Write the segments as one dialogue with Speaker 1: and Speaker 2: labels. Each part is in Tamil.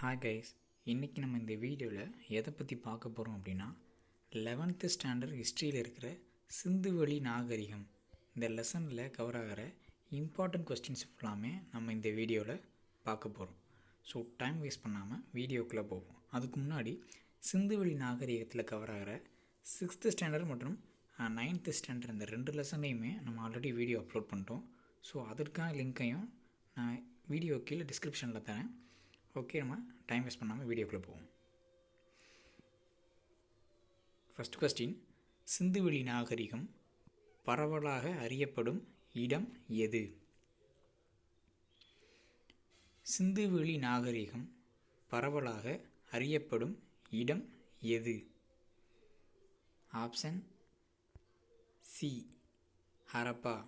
Speaker 1: ஹாய் கைஸ் இன்றைக்கி நம்ம இந்த வீடியோவில் எதை பற்றி பார்க்க போகிறோம் அப்படின்னா லெவன்த்து ஸ்டாண்டர்ட் ஹிஸ்ட்ரியில் இருக்கிற சிந்துவெளி நாகரிகம். இந்த லெசனில் கவர் ஆகிற இம்பார்ட்டன்ட் கொஸ்டின்ஸ் ஃபுல்லாமே நம்ம இந்த வீடியோவில் பார்க்க போகிறோம் ஸோ டைம் வேஸ்ட் பண்ணாமல் வீடியோக்குள்ளே போவோம். அதுக்கு முன்னாடி சிந்துவெளி நாகரிகத்தில் கவர் ஆகிற சிக்ஸ்த்து ஸ்டாண்டர்ட் மற்றும் நைன்த்து ஸ்டாண்டர்ட் இந்த ரெண்டு லெசனையுமே நம்ம ஆல்ரெடி வீடியோ அப்லோட் பண்ணிட்டோம். ஸோ அதற்கான லிங்க்கையும் நான் வீடியோ கீழே டிஸ்கிரிப்ஷனில் தரேன். ஓகே நம்ம டைம் வேஸ்ட் பண்ணாமல் வீடியோக்குள்ளே போவோம். ஃபஸ்ட் கொஸ்டின் சிந்துவெளி நாகரிகம் பரவலாக அறியப்படும் இடம் எது? சிந்துவெளி நாகரிகம் பரவலாக அறியப்படும் இடம் எது? Option C Harappa.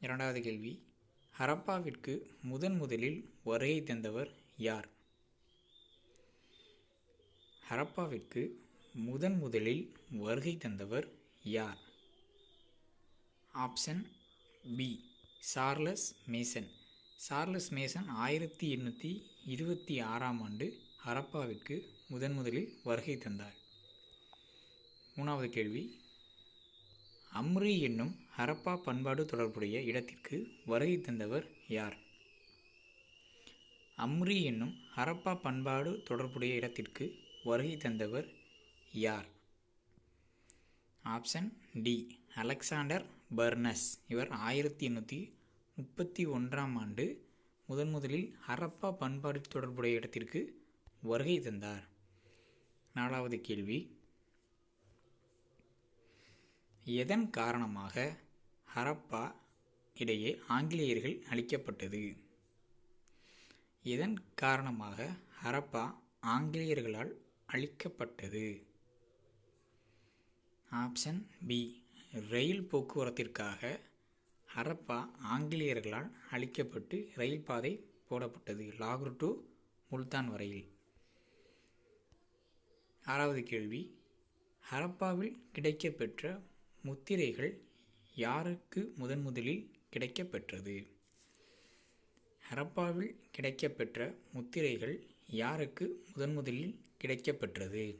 Speaker 1: இரண்டாவது கேள்வி. ஹரப்பாவிற்கு முதன் முதலில் வருகை தந்தவர் யார்? ஹரப்பாவிற்கு முதன் முதலில் வருகை தந்தவர் யார்? Option B Charles Masson. Charles Masson ஆயிரத்தி எண்ணூற்றி இருபத்தி ஆறாம் ஆண்டு ஹரப்பாவிற்கு முதன் முதலில் வருகை தந்தார். மூணாவது கேள்வி. அம்ரி என்னும் ஹரப்பா பண்பாடு தொடர்புடைய இடத்திற்கு வருகை தந்தவர் யார்? அம்ரி என்னும் ஹரப்பா பண்பாடு தொடர்புடைய இடத்திற்கு வருகை தந்தவர் யார்? Option D. Alexander Burnes. இவர் ஆயிரத்தி எண்ணூற்றி முப்பத்தி ஒன்றாம் ஆண்டு முதன் முதலில் ஹரப்பா பண்பாடு தொடர்புடைய இடத்திற்கு வருகை தந்தார். நாலாவது கேள்வி. எதன் காரணமாக ஹரப்பா இடையே ஆங்கிலேயர்கள் அழிக்கப்பட்டது? எதன் காரணமாக ஹரப்பா ஆங்கிலேயர்களால் அழிக்கப்பட்டது? Option B. ரயில் போக்குவரத்திற்காக ஹரப்பா ஆங்கிலேயர்களால் அழிக்கப்பட்டு ரயில் பாதை போடப்பட்டது. லாகூர் டு முல்தான் வரையில். ஆறாவது கேள்வி. ஹரப்பாவில் கிடைக்கப்பெற்ற முத்திரைகள் யாருக்கு முதன் முதலில் கிடைக்கப்பெற்றது? ஹரப்பாவில் கிடைக்கப்பெற்ற முத்திரைகள் யாருக்கு முதன் முதலில் கிடைக்கப்பெற்றது?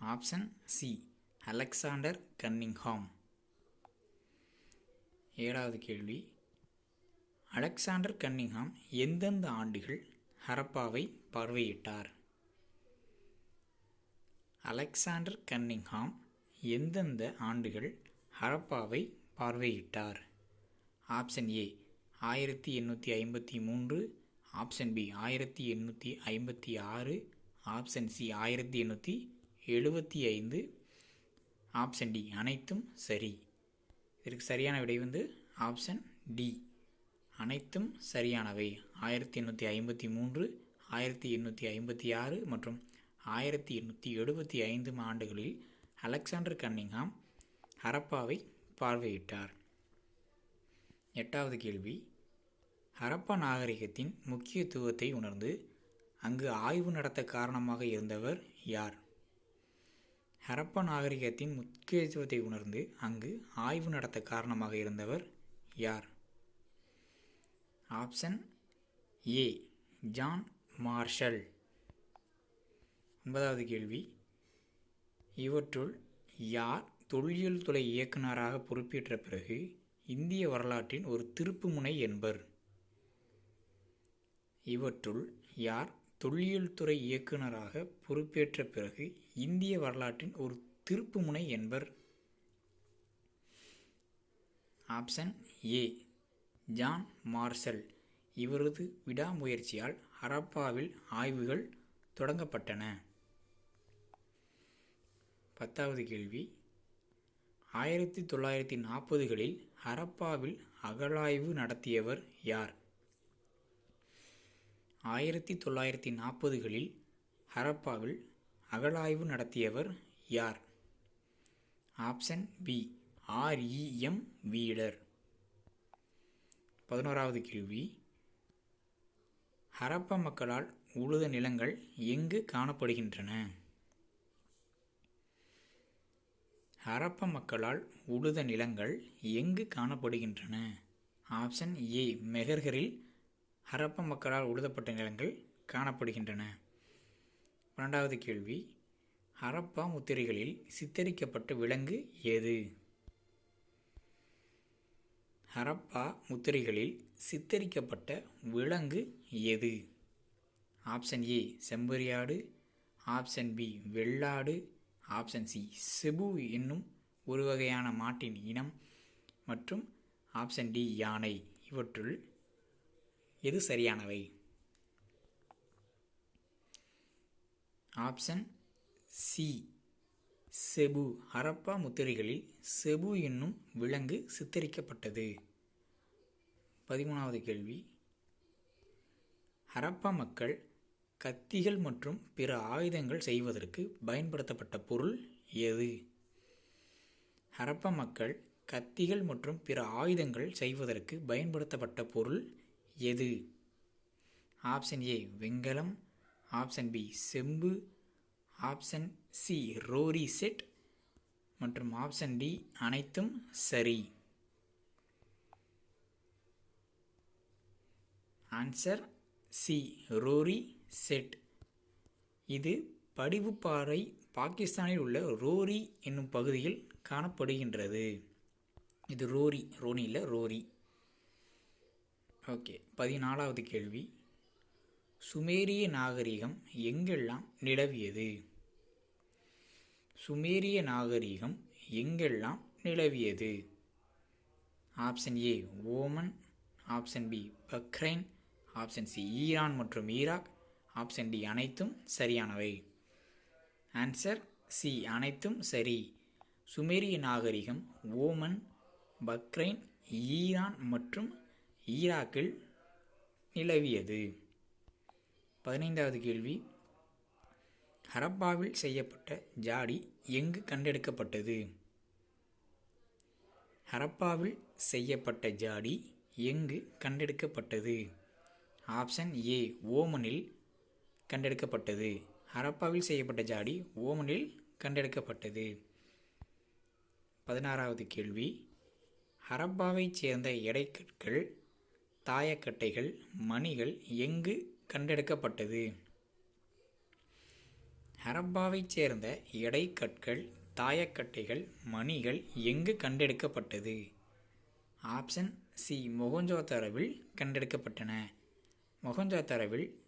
Speaker 1: Option C Alexander Cunningham. ஏழாவது கேள்வி. அலெக்சாண்டர் கன்னிங்ஹாம் எந்தெந்த ஆண்டுகள் ஹரப்பாவை பார்வையிட்டார்? அலெக்சாண்டர் கன்னிங்ஹாம் எந்தெந்த ஆண்டுகள் ஹரப்பாவை பார்வையிட்டார்? ஆப்ஷன் ஏ ஆயிரத்தி எண்ணூற்றி ஐம்பத்தி மூன்று. ஆப்ஷன் பி ஆயிரத்தி எண்ணூற்றி ஐம்பத்தி ஆறு. ஆப்ஷன் சி ஆயிரத்தி எண்ணூற்றி எழுபத்தி ஐந்து. ஆப்ஷன் டி அனைத்தும் சரி. இதற்கு சரியான விடை வந்து ஆப்ஷன் டி. அனைத்தும் சரியானவை. ஆயிரத்தி எண்ணூற்றி ஐம்பத்தி மூன்று ஆயிரத்தி எண்ணூற்றி ஐம்பத்தி ஆறு மற்றும் ஆயிரத்தி எண்ணூற்றி எழுபத்தி ஐந்து ஆண்டுகளில் அலெக்சாண்டர் கன்னிங்ஹாம் ஹரப்பாவை பார்வையிட்டார். எட்டாவது கேள்வி. ஹரப்பா நாகரிகத்தின் முக்கியத்துவத்தை உணர்ந்து அங்கு ஆய்வு நடத்த காரணமாக இருந்தவர் யார்? ஹரப்பா நாகரிகத்தின் முக்கியத்துவத்தை உணர்ந்து அங்கு ஆய்வு நடத்த காரணமாக இருந்தவர் யார்? Option A. John Marshall. ஒன்பதாவது கேள்வி. இவற்றுள் யார் தொல்லியல் துறை இயக்குநராக பொறுப்பேற்ற பிறகு இந்திய வரலாற்றின் ஒரு திருப்புமுனை என்பர். இவற்றுள் யார் தொல்லியல் துறை இயக்குநராக பொறுப்பேற்ற பிறகு இந்திய வரலாற்றின் ஒரு திருப்புமுனை என்பர். Option A. John Marshall. இவரது விடாமுயற்சியால் ஹரப்பாவில் ஆய்வுகள் தொடங்கப்பட்டன. பத்தாவது கேள்வி. ஆயிரத்தி தொள்ளாயிரத்தி நாற்பதுகளில் ஹரப்பாவில் அகழாய்வு நடத்தியவர் யார்? ஆயிரத்தி தொள்ளாயிரத்தி நாற்பதுகளில் ஹரப்பாவில் அகழாய்வு நடத்தியவர் யார்? Option B R E M Wheeler. பதினோராவது கேள்வி. ஹரப்பா மக்களால் உழுத நிலங்கள் எங்கு காணப்படுகின்றன? ஹரப்ப மக்களால் உழுத நிலங்கள் எங்கு காணப்படுகின்றன? ஆப்ஷன் ஏ மெஹர்கரில் ஹரப்பா மக்களால் உழுதப்பட்ட நிலங்கள் காணப்படுகின்றன. பன்னெண்டாவது கேள்வி ஹரப்பா முத்திரைகளில் சித்தரிக்கப்பட்ட விலங்கு எது ஹரப்பா முத்திரைகளில் சித்தரிக்கப்பட்ட விலங்கு எது ஆப்ஷன் ஏ செம்பரியாடு. ஆப்ஷன் பி வெள்ளாடு. ஆப்ஷன் சி செபு என்னும் ஒரு வகையான மாட்டின் இனம் மற்றும் ஆப்ஷன் டி யானை. இவற்றுள் எது சரியானவை? ஆப்ஷன் சி செபு ஹரப்பா முத்திரைகளில் செபு என்னும் விலங்கு சித்தரிக்கப்பட்டது. பதிமூணாவது கேள்வி. ஹரப்பா மக்கள் கத்திகள் மற்றும் பிற ஆயுதங்கள் செய்வதற்கு பயன்படுத்தப்பட்ட பொருள் எது? ஹரப்பா மக்கள் கத்திகள் மற்றும் பிற ஆயுதங்கள் செய்வதற்கு பயன்படுத்தப்பட்ட பொருள் எது? ஆப்ஷன் ஏ வெங்கலம். ஆப்ஷன் பி செம்பு. Option C Rohri chert. மற்றும் ஆப்ஷன் டி அனைத்தும் சரி. Answer C Rohri. செட். இது படிவுப்பாறை பாகிஸ்தானில் உள்ள ரோரி என்னும் பகுதியில் காணப்படுகின்றது. இது ரோரி ரோனி இல்லை ரோரி. ஓகே பதினாலாவது கேள்வி. சுமேரிய நாகரிகம் எங்கெல்லாம் நிலவியது? சுமேரிய நாகரிகம் எங்கெல்லாம் நிலவியது? Option A Oman. Option B Bahrain option C Iran மற்றும் ஈராக். ஆப்ஷன் டி அனைத்தும் சரியானவை. ஆன்சர் சி அனைத்தும் சரி. சுமேரிய நாகரிகம் ஓமன் பக்ரைன் ஈரான் மற்றும் ஈராக்கில் நிலவியது. பதினைந்தாவது கேள்வி. ஹரப்பாவில் செய்யப்பட்ட ஜாடி எங்கு கண்டெடுக்கப்பட்டது? ஹரப்பாவில் செய்யப்பட்ட ஜாடி எங்கு கண்டெடுக்கப்பட்டது? Option A ஓமனில் கண்டெடுக்கப்பட்டது. ஹரப்பாவில் செய்யப்பட்ட ஜாடி ஓமனில் கண்டெடுக்கப்பட்டது. பதினாறாவது கேள்வி. ஹரப்பாவைச் சேர்ந்த எடைக்கற்கள் தாயக்கட்டைகள் மணிகள் எங்கு கண்டெடுக்கப்பட்டது? ஹரப்பாவைச் சேர்ந்த எடைக்கற்கள் தாயக்கட்டைகள் மணிகள் எங்கு கண்டெடுக்கப்பட்டது? Option C. மொகஞ்சோதரவில் கண்டெடுக்கப்பட்டன. மொகஞ்சோ தரவில்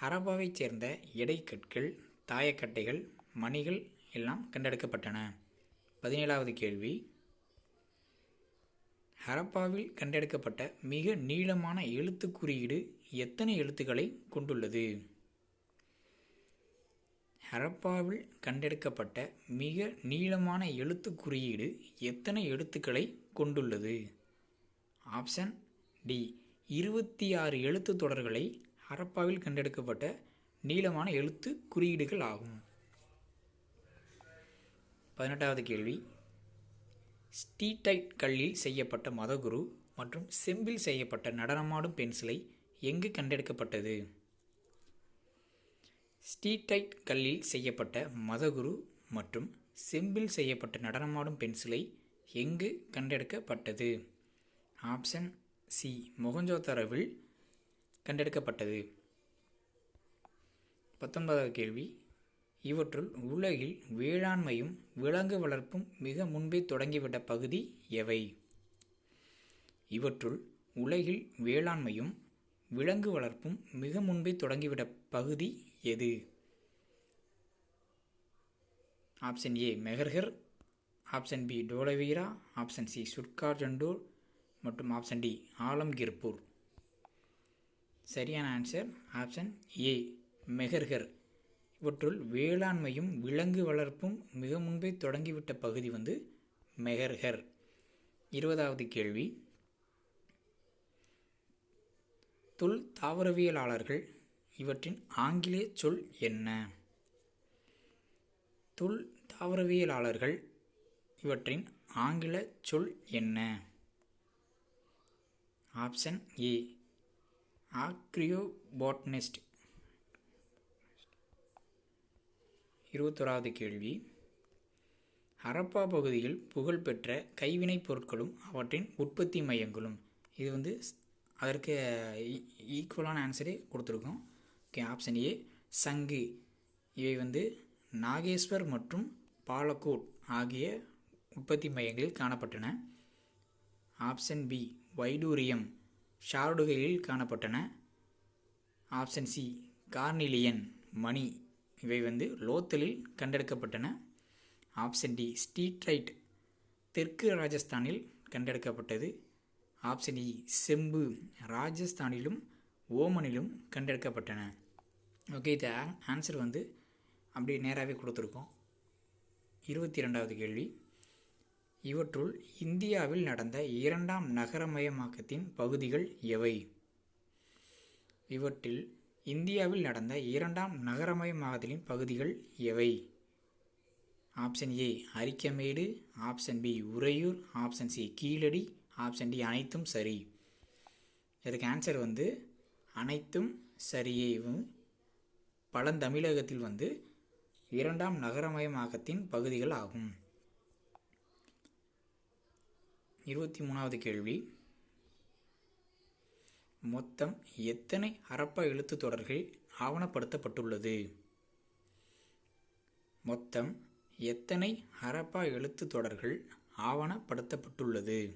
Speaker 1: ஹரப்பாவைச் சேர்ந்த எடைக்கற்கள் தாயக்கட்டைகள் மணிகள் எல்லாம் கண்டெடுக்கப்பட்டன. பதினேழாவது கேள்வி. ஹரப்பாவில் கண்டெடுக்கப்பட்ட மிக நீளமான எழுத்து குறியீடு எத்தனை எழுத்துக்களை கொண்டுள்ளது? ஹரப்பாவில் கண்டெடுக்கப்பட்ட மிக நீளமான எழுத்து குறியீடு எத்தனை எழுத்துக்களை கொண்டுள்ளது? Option D. இருபத்தி ஆறு எழுத்து தொடர்களை ஹரப்பாவில் கண்டெடுக்கப்பட்ட நீளமான எழுத்து குறியீடுகள் ஆகும். பதினெட்டாவது கேள்வி. ஸ்டீடைட் கல்லில் செய்யப்பட்ட மதகுரு மற்றும் செம்பில் செய்யப்பட்ட நடனமாடும் பென்சிலை எங்கு கண்டெடுக்கப்பட்டது? ஸ்டீடைட் கல்லில் செய்யப்பட்ட மதகுரு மற்றும் செம்பில் செய்யப்பட்ட நடனமாடும் பென்சிலை எங்கு கண்டெடுக்கப்பட்டது? Option C. மொகஞ்சோதரவில் கண்டெடுக்கப்பட்டது. பத்தொன்பதாவது கேள்வி. இவற்றுள் உலகில் வேளாண்மையும் விலங்கு வளர்ப்பும் மிக முன்பே தொடங்கிவிட்ட பகுதி எவை? இவற்றுள் உலகில் வேளாண்மையும் விலங்கு வளர்ப்பும் மிக முன்பே தொடங்கிவிட்ட பகுதி எது? Option A Mehrgarh option B Dholavira. Option C Sutkagen Dor மற்றும் ஆப்ஷன் டி ஆலம்கிர்பூர். சரியான ஆன்சர் ஆப்ஷன் ஏ மெகர்கர். இவற்றுள் வேளாண்மையும் விலங்கு வளர்ப்பும் மிக முன்பே தொடங்கிவிட்ட பகுதி வந்து மெகர்கர். இருபதாவது கேள்வி. தொல் தாவரவியலாளர்கள் இவற்றின் ஆங்கிலேய சொல் என்ன? தொல் தாவரவியலாளர்கள் இவற்றின் ஆங்கில சொல் என்ன? Option A ஆக்ரியோபாட்னிஸ்ட். இருபத்தொராவது கேள்வி. ஹரப்பா பகுதியில் புகழ்பெற்ற கைவினைப் பொருட்களும் அவற்றின் உற்பத்தி மையங்களும். இது வந்து அதற்கு ஈக்குவலான ஆன்சரே கொடுத்துருக்கோம். ஓகே ஆப்ஷன் ஏ சங்கு. இவை வந்து நாகேஸ்வர் மற்றும் பாலக்கோட் ஆகிய உற்பத்தி மையங்களில் காணப்பட்டன. Option B வைடூரியம். ஷார்டுகளில் காணப்பட்டன. ஆப்ஷன் சி கார்னிலியன் மணி இவை வந்து லோத்தலில் கண்டெடுக்கப்பட்டன. ஆப்ஷன் டி ஸ்டீட்ரைட் தெற்கு ராஜஸ்தானில் கண்டெடுக்கப்பட்டது. ஆப்ஷன் இ செம்பு ராஜஸ்தானிலும் ஓமனிலும் கண்டெடுக்கப்பட்டன. ஓகே இது ஆன்சர் வந்து அப்படியே நேராகவே கொடுத்துருக்கோம். இருபத்தி ரெண்டாவது கேள்வி. இவற்றுள் இந்தியாவில் நடந்த இரண்டாம் நகரமயமாக்கத்தின் பகுதிகள் எவை? இவற்றில் இந்தியாவில் நடந்த இரண்டாம் நகரமயமாக்கத்தின் பகுதிகள் எவை? Option A Arikamedu. Option B Uraiyur. Option C Keezhadi. Option D அனைத்தும் சரி. இதுக்கு ஆன்சர் வந்து அனைத்தும் சரியே பழந்தமிழகத்தில் வந்து இரண்டாம் நகரமயமாக்கத்தின் பகுதிகள் ஆகும். இருபத்தி மூணாவது கேள்வி. மொத்தம் எத்தனை ஹரப்பா எழுத்து தொடர்கள் ஆவணப்படுத்தப்பட்டுள்ளது? மொத்தம் எத்தனை ஹரப்பா எழுத்து தொடர்கள் ஆவணப்படுத்தப்பட்டுள்ளது?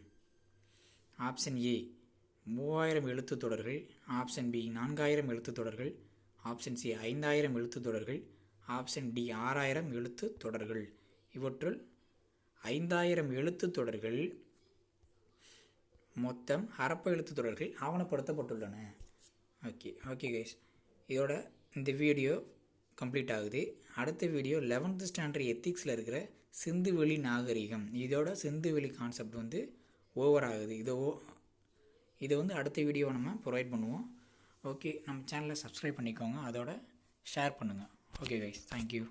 Speaker 1: ஆப்ஷன் ஏ மூவாயிரம் எழுத்து தொடர்கள். ஆப்ஷன் பி நான்காயிரம் எழுத்து தொடர்கள். ஆப்ஷன் சி ஐந்தாயிரம் எழுத்து தொடர்கள். ஆப்ஷன் டி ஆறாயிரம் எழுத்து தொடர்கள். இவற்றுள் ஐந்தாயிரம் எழுத்து தொடர்கள் மொத்தம் ஹரப்ப எழுத்து தொடர்கள் ஆவணப்படுத்தப்பட்டுள்ளன. ஓகே ஓகே கைஸ் இதோட இந்த வீடியோ கம்ப்ளீட் ஆகுது. அடுத்த வீடியோ லெவன்த்து ஸ்டாண்டர்ட் எத்திக்ஸில் இருக்கிற சிந்துவெளி நாகரிகம். இதோட சிந்துவெளி கான்செப்ட் வந்து ஓவர் ஆகுது. இதை ஓ இதை வந்து அடுத்த வீடியோவை நம்ம ப்ரொவைட் பண்ணுவோம். ஓகே நம்ம சேனலை சப்ஸ்கிரைப் பண்ணிக்கோங்க. அதோட ஷேர் பண்ணுங்கள் ஓகே கைஸ் தேங்க்யூ